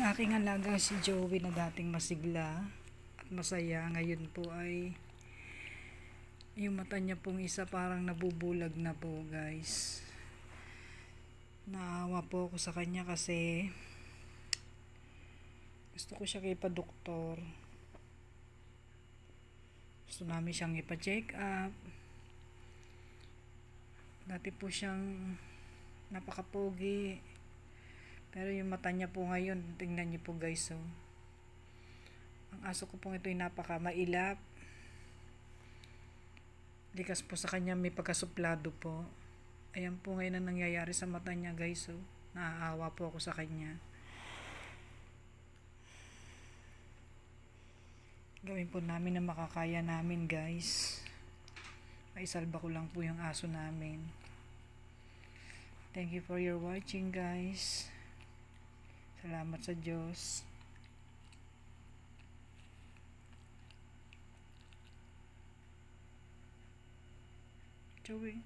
Ang aking alagang si Joey na dating masigla at masaya ngayon po ay yung mata niya pong isa parang nabubulag na po guys. Naawa po ako sa kanya kasi gusto ko siya kay doktor. Gusto namin siyang ipa-check up. Dati po siyang napakapogi. Pero yung mata niya po ngayon, tingnan niyo po guys, oh. Ang aso ko pong ito ay napaka mailap. Likas po sa kanya may pagkasuplado po. Ayan po ngayon ang nangyayari sa mata niya guys, oh. Naaawa po ako sa kanya. Gawin po namin na makakaya namin guys. Maisalba ko lang po yung aso namin. Thank you for your watching guys. Salamat sa Diyos. Joey.